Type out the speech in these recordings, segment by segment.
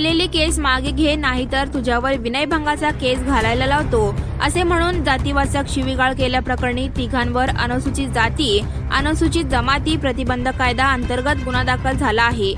केस मागे घे नाहीतर तुझ्यावर विनयभंगाचा केस घालायला लावतो. असे म्हणून जातीवाचक शिवीगाळ केल्याप्रकरणी तिघांवर अनुसूचित जाती अनुसूचित जमाती प्रतिबंध कायदा अंतर्गत गुन्हा दाखल झाला आहे.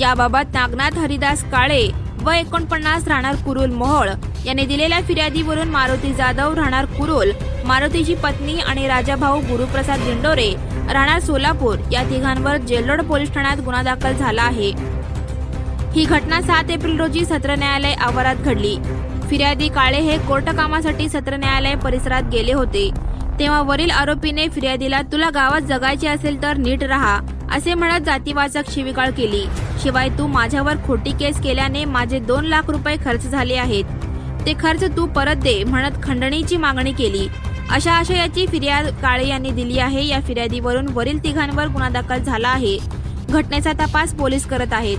याबाबत नागनाथ हरिदास काळे व एकोणपन्नास राहणार कुरुल मोहोळ यांनी दिलेल्या फिर्यादीवरून मारुती जाधव राहणार कुरुल मारुतीची पत्नी आणि राजाभाऊ गुरुप्रसाद दिंडोरे राहणार सोलापूर या तिघांवर जेल्लोड पोलीस ठाण्यात गुन्हा दाखल झाला आहे. ही घटना सात एप्रिल रोजी सत्र न्यायालय आवारात घडली. फिर्यादी काळे हे कोर्ट कामासाठी सत्र न्यायालय परिसरात गेले होते. तेव्हा वरील आरोपीने फिर्यादीला तुला गावात जगायचे असेल तर नीट राहा असे म्हणत जातीवाचक शिवीगाळ केली. शिवाय तू माझ्यावर खोटी केस केल्याने माझे दोन लाख रुपये खर्च झाले आहेत. ते खर्च तू परत दे म्हणत खंडणीची मागणी केली. अशा आशयाची फिर्याद काळे यांनी दिली आहे. या फिर्यादीवरून वरील तिघांवर गुन्हा दाखल झाला आहे. घटनेचा तपास पोलीस करत आहेत.